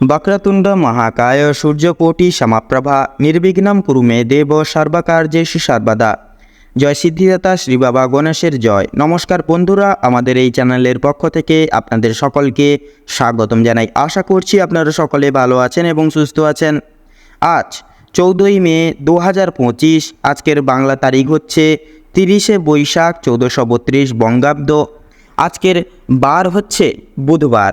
বক্রতুণ্ড মহাকায় সূর্যকোটি సమప్రభ నిర్విఘ్నం কুরু মে দেব সর্বকার্যেষু সর্বদা। জয় সিদ্ধিদাতা শ্রী বাবা গণেশের জয়। নমস্কার বন্ধুরা, আমাদের এই চ্যানেলের পক্ষ থেকে আপনাদের সকলকে স্বাগতম জানাই। আশা করছি আপনারা সকলে ভালো আছেন এবং সুস্থ আছেন। আজ চৌদ্দই মে দু হাজার পঁচিশ, আজকের বাংলা তারিখ হচ্ছে তিরিশে বৈশাখ চৌদ্দশো বত্রিশ বঙ্গাব্দ। আজকের বার হচ্ছে বুধবার।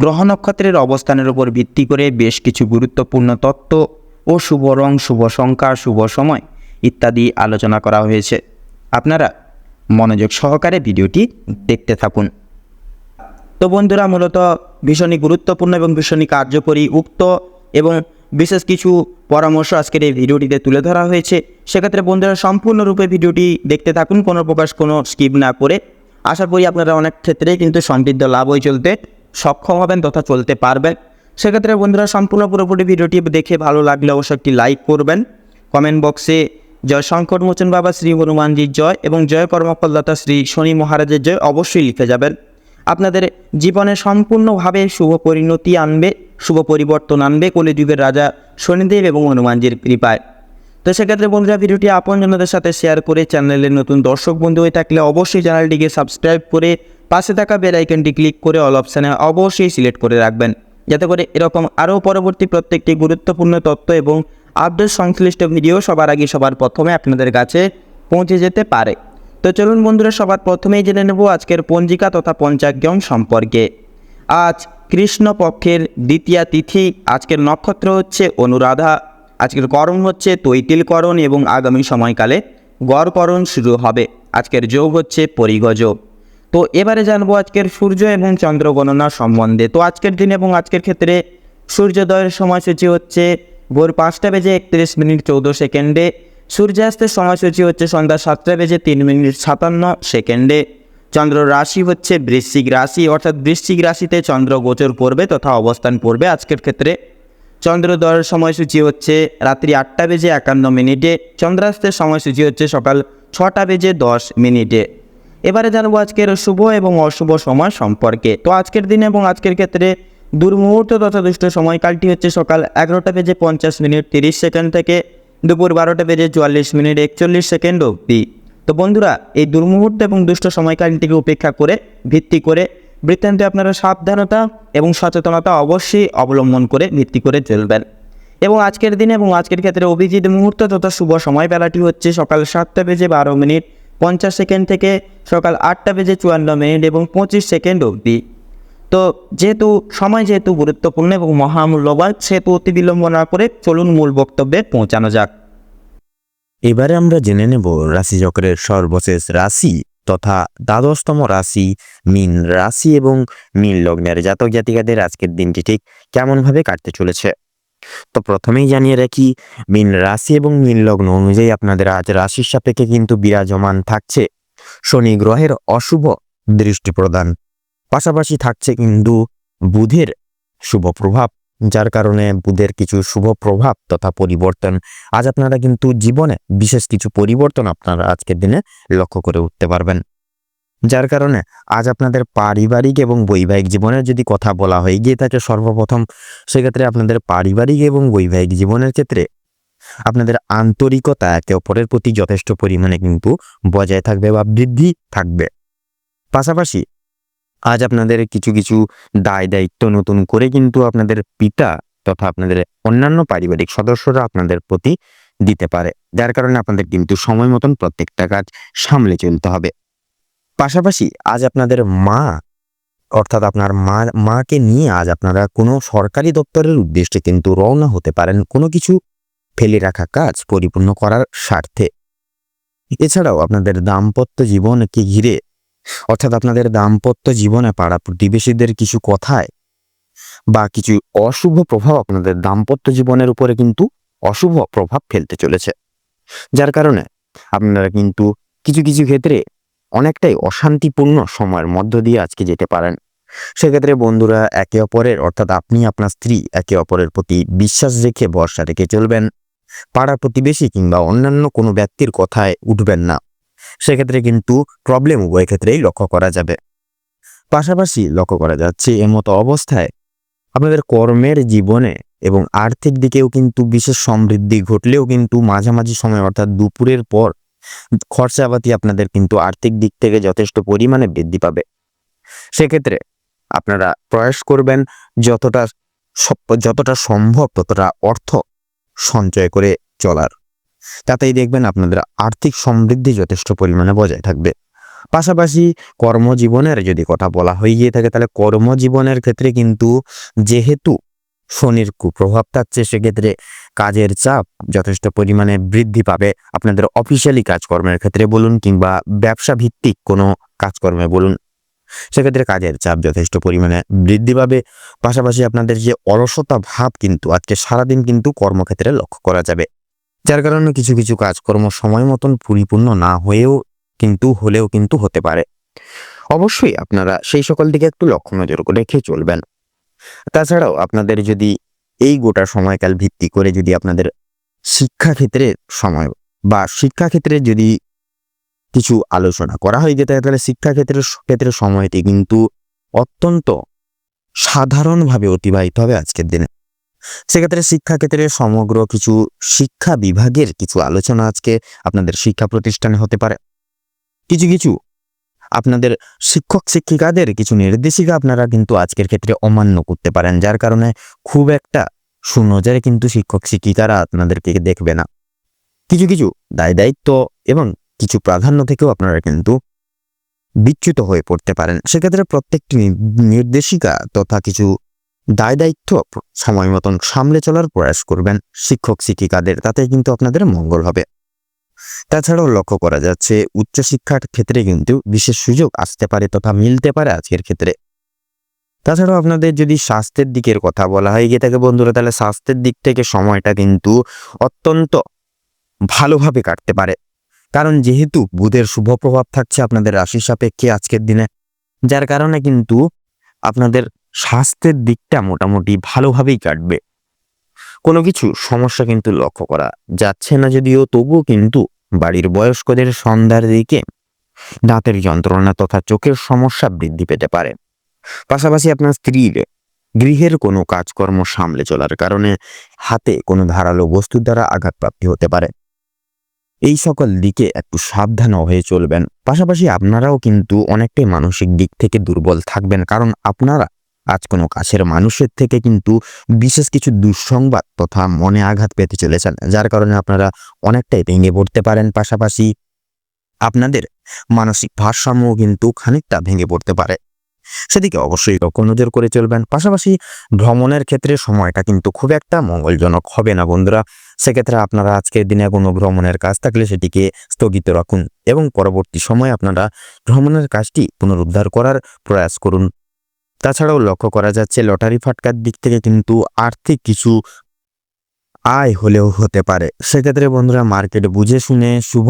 গ্রহ নক্ষত্রের অবস্থানের উপর ভিত্তি করে বেশ কিছু গুরুত্বপূর্ণ তত্ত্ব ও শুভ রং, শুভ সংখ্যা, শুভ সময় ইত্যাদি আলোচনা করা হয়েছে। আপনারা মনোযোগ সহকারে ভিডিওটি দেখতে থাকুন। তো বন্ধুরা, মূলত ভীষণই গুরুত্বপূর্ণ এবং ভীষণই কার্যকরী, উক্ত এবং বিশেষ কিছু পরামর্শ আজকের এই ভিডিওটিতে তুলে ধরা হয়েছে। সেক্ষেত্রে বন্ধুরা, সম্পূর্ণরূপে ভিডিওটি দেখতে থাকুন, কোনো প্রকাশ কোনো স্কিপ না করে। আশা করি আপনারা অনেক ক্ষেত্রেই কিন্তু সমৃদ্ধ লাভ হয়ে চলতে সক্ষম হবেন তথা চলতে পারবেন। সেক্ষেত্রে বন্ধুরা, সম্পূর্ণ পুরোপুরি ভিডিওটি দেখে ভালো লাগলে অবশ্যই একটি লাইক করবেন। কমেন্ট বক্সে জয় শঙ্কর মোচন বাবা, শ্রী হনুমানজির জয় এবং জয় কর্মফলদাতা শ্রী শনি মহারাজের জয় অবশ্যই লিখে যাবেন। আপনাদের জীবনে সম্পূর্ণভাবে শুভ পরিণতি আনবে, শুভ পরিবর্তন আনবে কলিযুগের রাজা শনিদেব এবং হনুমানজির কৃপায়। তো সেক্ষেত্রে বন্ধুরা, ভিডিওটি আপনজনদের সাথে শেয়ার করে চ্যানেলের নতুন দর্শক বন্ধু হয়ে থাকলে অবশ্যই চ্যানেলটিকে সাবস্ক্রাইব করে পাশে থাকা বেল আইকনটি ক্লিক করে অল অপশানে অবশ্যই সিলেক্ট করে রাখবেন। যাতে করে এরকম আরও পরবর্তী প্রত্যেকটি গুরুত্বপূর্ণ তথ্য এবং আপডেট সংশ্লিষ্ট ভিডিও সবার আগে সবার প্রথমে আপনাদের কাছে পৌঁছে যেতে পারে। তো চলুন বন্ধুরা, সবার প্রথমেই জেনে নেব আজকের পঞ্জিকা তথা পঞ্চাগ্যম সম্পর্কে। আজ কৃষ্ণ পক্ষের দ্বিতীয়া তিথি, আজকের নক্ষত্র হচ্ছে অনুরাধা, আজকের করণ হচ্ছে তৈতিলকরণ এবং আগামী সময়কালে গড়করণ শুরু হবে। আজকের যোগ হচ্ছে পরিগযোগ তো এবারে জানব আজকের সূর্য এবং চন্দ্র গণনা সম্বন্ধে। তো আজকের দিন এবং আজকের ক্ষেত্রে সূর্যোদয়ের সময়সূচি হচ্ছে ভোর পাঁচটা বেজে একত্রিশ মিনিট চৌদ্দ সেকেন্ডে। সূর্যাস্তের সময়সূচি হচ্ছে সন্ধ্যা সাতটা বেজে তিন মিনিট সাতান্ন সেকেন্ডে। চন্দ্র রাশি হচ্ছে বৃশ্চিক রাশি, অর্থাৎ বৃশ্চিক রাশিতে চন্দ্র গোচর পড়বে তথা অবস্থান পড়বে আজকের ক্ষেত্রে। চন্দ্রোদয়ের সময়সূচি হচ্ছে রাত্রি আটটা বেজে একান্ন মিনিটে। চন্দ্রাস্তের সময়সূচি হচ্ছে সকাল ছটা বেজে দশ মিনিটে। এবারে জানব আজকের শুভ এবং অশুভ সময় সম্পর্কে। তো আজকের দিনে এবং আজকের ক্ষেত্রে দুর্মুহূর্ত তথা দুষ্ট সময়কালটি হচ্ছে সকাল এগারোটা বেজে পঞ্চাশ মিনিট তিরিশ সেকেন্ড থেকে দুপুর বারোটা বেজে চুয়াল্লিশ মিনিট একচল্লিশ সেকেন্ড অবধি। তো বন্ধুরা, এই দুর্মুহূর্ত এবং দুষ্ট সময়কালটিকে উপেক্ষা করে, ভিত্তি করে, বৃত্তান্তে আপনারা সাবধানতা এবং সচেতনতা অবশ্যই অবলম্বন করে ভিত্তি করে চলবেন। এবং আজকের দিনে এবং আজকের ক্ষেত্রে অভিজিৎ মুহূর্ত তথা শুভ সময় বেলাটি হচ্ছে সকাল সাতটা বেজে বারো মিনিট পঞ্চাশ সেকেন্ড থেকে সকাল আটটা বেজে চুয়ান্ন মিনিট এবং পঁচিশ সেকেন্ড অবধি। তো যেহেতু সময় যেহেতু গুরুত্বপূর্ণ এবং মহামূল্যবান, সেহেতু অতি বিলম্ব না করে চলুন মূল বক্তব্যে পৌঁছানো যাক। এবারে আমরা জেনে নেব রাশিচক্রের সর্বশেষ রাশি তথা দ্বাদশতম রাশি মীন রাশি এবং মীন লগ্নের জাতক জাতিকাদের আজকের দিনটি ঠিক কেমনভাবে কাটতে চলেছে। তো প্রথমেই জানিয়ে রাখি, মীন রাশি এবং মীন লগ্ন অনুযায়ী আপনাদের আজ রাশির সাপেক্ষে কিন্তু বিরাজমান থাকছে। শনি গ্রহের অশুভ দৃষ্টি প্রদান। পাশাপাশি থাকছে কিন্তু বুধের শুভ প্রভাব, যার কারণে বুধের কিছু শুভ প্রভাব তথা পরিবর্তন আজ আপনারা কিন্তু জীবনে বিশেষ কিছু পরিবর্তন আপনারা আজকের দিনে লক্ষ্য করে উঠতে পারবেন। যার কারণে আজ আপনাদের পারিবারিক এবং বৈবাহিক জীবনের যদি কথা বলা হয়ে গিয়ে থাকে সর্বপ্রথম, সেক্ষেত্রে আপনাদের পারিবারিক এবং বৈবাহিক জীবনের ক্ষেত্রে আপনাদের আন্তরিকতা একে অপরের প্রতি যথেষ্ট পরিমাণে কিন্তু বজায় থাকবে বা বৃদ্ধি থাকবে। পাশাপাশি আজ আপনাদের কিছু কিছু দায় দায়িত্ব নতুন করে কিন্তু আপনাদের পিতা তথা আপনাদের অন্যান্য পারিবারিক সদস্যরা আপনাদের প্রতি দিতে পারে, যার কারণে আপনাদের কিন্তু সময় মতন প্রত্যেকটা কাজ সামলে চলতে হবে। পাশাপাশি আজ আপনাদের মা, অর্থাৎ আপনার মা, মাকে নিয়ে আজ আপনারা কোনো সরকারি দপ্তরের উদ্দেশ্যে কিন্তু রওনা হতে পারেন কোনো কিছু ফেলে রাখা কাজ পরিপূর্ণ করার স্বার্থে। এছাড়াও আপনাদের দাম্পত্য জীবনকে ঘিরে, অর্থাৎ আপনাদের দাম্পত্য জীবনে পাড়া প্রতিবেশীদের কিছু কথায় বা কিছু অশুভ প্রভাব আপনাদের দাম্পত্য জীবনের উপরে কিন্তু অশুভ প্রভাব ফেলতে চলেছে। যার কারণে আপনারা কিন্তু কিছু কিছু ক্ষেত্রে অনেকটাই অশান্তিপূর্ণ সময়ের মধ্য দিয়ে আজকে যেতে পারেন। সেক্ষেত্রে বন্ধুরা, একে অপরের, অর্থাৎ আপনি আপনার স্ত্রী, একে অপরের প্রতি বিশ্বাস রেখে ভরসা রেখে চলবেন। পাড়া প্রতিবেশী কিংবা অন্যান্য কোনো ব্যক্তির কথায় উঠবেন না। সেক্ষেত্রে কিন্তু প্রবলেম উভয় ক্ষেত্রেই লক্ষ্য করা যাবে। পাশাপাশি লক্ষ্য করা যাচ্ছে এমতো অবস্থায় আপনাদের কর্মের জীবনে এবং আর্থিক দিকেও কিন্তু বিশেষ সমৃদ্ধি ঘটলেও কিন্তু মাঝামাঝি সময়, অর্থাৎ দুপুরের পর খরচাপাতি আপনাদের কিন্তু আর্থিক দিক থেকে যথেষ্ট পরিমাণে বৃদ্ধি পাবে। সেক্ষেত্রে আপনারা প্রয়াস করবেন যতটা যতটা সম্ভব ততটা অর্থ সঞ্চয় করে চলার। তাতেই দেখবেন আপনাদের আর্থিক সমৃদ্ধি যথেষ্ট পরিমাণে বজায় থাকবে। পাশাপাশি কর্মজীবনের যদি কথা বলা হয়ে গিয়ে থাকে, তাহলে কর্মজীবনের ক্ষেত্রে কিন্তু যেহেতু শনির কুপ্রভাব থাকছে, সেক্ষেত্রে কাজের চাপ যথেষ্ট পরিমাণে বৃদ্ধি পাবে। আপনাদের অফিসিয়ালি কাজকর্মের ক্ষেত্রে বলুন কিংবা ব্যবসা ভিত্তিক কোনো কাজকর্মে বলুন, সেক্ষেত্রে কাজের চাপ যথেষ্ট পরিমাণে বৃদ্ধি পাবে। পাশাপাশি আপনাদের যে অলসতা ভাব কিন্তু আজকে সারাদিন কিন্তু কর্মক্ষেত্রে লক্ষ্য করা যাবে। যার কারণে কিছু কিছু কাজকর্ম সময় মতন পরিপূর্ণ না হয়েও কিন্তু, হলেও কিন্তু হতে পারে। অবশ্যই আপনারা সেই সকল দিকে একটু লক্ষ্য নজর রেখে চলবেন। তাছাড়াও আপনাদের যদি এই গোটা সময়কাল ভিত্তি করে যদি আপনাদের শিক্ষাক্ষেত্রে সময় বা শিক্ষাক্ষেত্রে যদি কিছু আলোচনা করা হয়ে যেতে তাহলে শিক্ষাক্ষেত্রের ক্ষেত্রে সময়টি কিন্তু অত্যন্ত সাধারণভাবে অতিবাহিত হবে আজকের দিনে। সেক্ষেত্রে শিক্ষাক্ষেত্রে সমগ্র কিছু শিক্ষা বিভাগের কিছু আলোচনা আজকে আপনাদের শিক্ষা প্রতিষ্ঠানে হতে পারে। কিছু কিছু আপনাদের শিক্ষক শিক্ষিকাদের কিছু নির্দেশিকা আপনারা কিন্তু আজকের ক্ষেত্রে অমান্য করতে পারেন। যার কারণে খুব একটা সুনজরে কিন্তু শিক্ষক শিক্ষিকারা আপনাদেরকে দেখবে না। কিছু কিছু দায় দায়িত্ব এবং কিছু প্রাধান্য থেকেও আপনারা কিন্তু বিচ্যুত হয়ে পড়তে পারেন। সেক্ষেত্রে প্রত্যেকটি নির্দেশিকা তথা কিছু দায় দায়িত্ব সময় মতন সামলে চলার প্রয়াস করবেন শিক্ষক শিক্ষিকাদের। তাতে কিন্তু আপনাদের মঙ্গল হবে। তাছাড়াও লক্ষ্য করা যাচ্ছে, উচ্চশিক্ষার ক্ষেত্রে কিন্তু বিশেষ সুযোগ আসতে পারে তথা মিলতে পারে আজকের ক্ষেত্রে। তাছাড়াও আপনাদের যদি স্বাস্থ্যের দিকের কথা বলা হয় গিয়ে থাকে বন্ধুরা, তাহলে স্বাস্থ্যের দিক থেকে সময়টা কিন্তু অত্যন্ত ভালোভাবে কাটতে পারে। কারণ যেহেতু বুধের শুভ প্রভাব থাকছে আপনাদের রাশি সাপেক্ষে আজকের দিনে, যার কারণে কিন্তু আপনাদের স্বাস্থ্যের দিকটা মোটামুটি ভালোভাবেই কাটবে। কোনো কিছু সমস্যা কিন্তু লক্ষ্য করা যাচ্ছে না যদিও, তবুও কিন্তু বাড়ির বয়স্কদের সন্ধ্যার দিকে দাঁতের যন্ত্রণা তথা চোখের সমস্যা বৃদ্ধি পেতে পারে। পাশাপাশি আপনার স্ত্রীর গৃহের কোনো কাজকর্ম সামলে চলার কারণে হাতে কোনো ধারালো বস্তুর দ্বারা আঘাতপ্রাপ্তি হতে পারে। এই সকল দিকে একটু সাবধান হয়ে চলবেন। পাশাপাশি আপনারাও কিন্তু অনেকটাই মানসিক দিক থেকে দুর্বল থাকবেন, কারণ আপনারা আজ কোনো কাছের মানুষের থেকে কিন্তু বিশেষ কিছু দুঃসংবাদ তথা মনে আঘাত পেতে চলেছেন, যার কারণে আপনারা অনেকটাই ভেঙে পড়তে পারেন। পাশাপাশি আপনাদের মানসিক ভারসাম্য কিন্তু খানিকটা ভেঙে পড়তে পারে। সেদিকে অবশ্যই লক্ষ্য নজর করে চলবেন। পাশাপাশি ভ্রমণের ক্ষেত্রে সময়টা কিন্তু খুব একটা মঙ্গলজনক হবে না বন্ধুরা। সেক্ষেত্রে আপনারা আজকের দিনে কোনো ভ্রমণের কাজ থাকলে সেটিকে স্থগিত রাখুন এবং পরবর্তী সময়ে আপনারা ভ্রমণের কাজটি পুনরুদ্ধার করার প্রয়াস করুন। তাছাড়াও লক্ষ্য করা যাচ্ছে লটারি ফাটকার দিক থেকে কিন্তু আর্থিক কিছু আয় হলেও হতে পারে। সেক্ষেত্রে বন্ধুরা মার্কেট বুঝে শুনে শুভ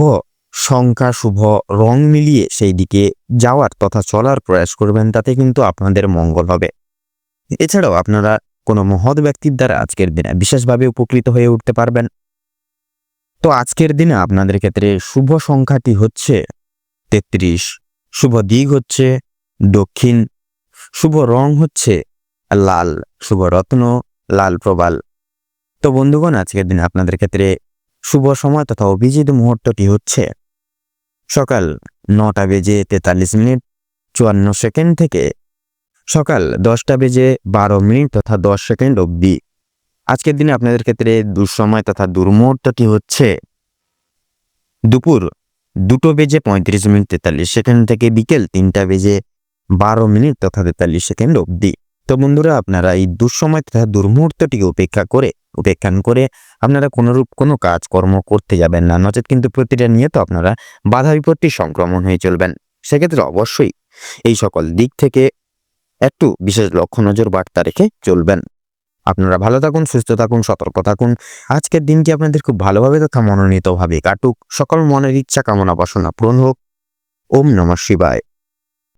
সংখ্যা, শুভ রং মিলিয়ে সেই দিকে যাওয়ার তথা চলার প্রয়াস করবেন, তাতে কিন্তু আপনাদের মঙ্গল হবে। এছাড়াও আপনারা কোনো মহৎ ব্যক্তির দ্বারা আজকের দিনে বিশেষভাবে উপকৃত হয়ে উঠতে পারবেন। তো আজকের দিনে আপনাদের ক্ষেত্রে শুভ সংখ্যাটি হচ্ছে তেত্রিশ, শুভ দিক হচ্ছে দক্ষিণ শুভ রং হচ্ছে লাল, শুভ রত্ন, লাল প্রবাল। তো বন্ধুগণ, আজকের দিনে আপনাদের ক্ষেত্রে শুভ সময় তথা অভিজিৎ মুহূর্তটি হচ্ছে সকাল নটা বেজে তেতাল্লিশ মিনিট চুয়ান্ন সেকেন্ড থেকে সকাল দশটা বেজে বারো মিনিট তথা দশ সেকেন্ড অবধি। আজকের দিনে আপনাদের ক্ষেত্রে দুঃসময় তথা দুর্মুহূর্তটি হচ্ছে দুপুর দুটো বেজে পঁয়ত্রিশ মিনিট তেতাল্লিশ সেকেন্ড থেকে বিকেল তিনটা বেজে বারো মিনিট তথা তেতাল্লিশ সেকেন্ড অবধি। তো বন্ধুরা, আপনারা এই দুঃসময় তথা দুর্মুহূর্তটিকে উপেক্ষা করে, উপেক্ষান করে আপনারা কোনোরূপ কোনো কাজকর্ম করতে যাবেন না। নচেত কিন্তু প্রতিটা নিয়ে তো আপনারা বাধা বিপত্তি সংক্রমণ হয়ে চলবেন। সেক্ষেত্রে অবশ্যই এই সকল দিক থেকে একটু বিশেষ লক্ষ্য নজর বার্তা রেখে চলবেন। আপনারা ভালো থাকুন, সুস্থ থাকুন, সতর্ক থাকুন। আজকের দিনটি আপনাদের খুব ভালোভাবে তথা মনোনীতভাবে কাটুক। সকল মনের ইচ্ছা কামনা বাসনা পূরণ হোক। ওম নমঃ শিবায়।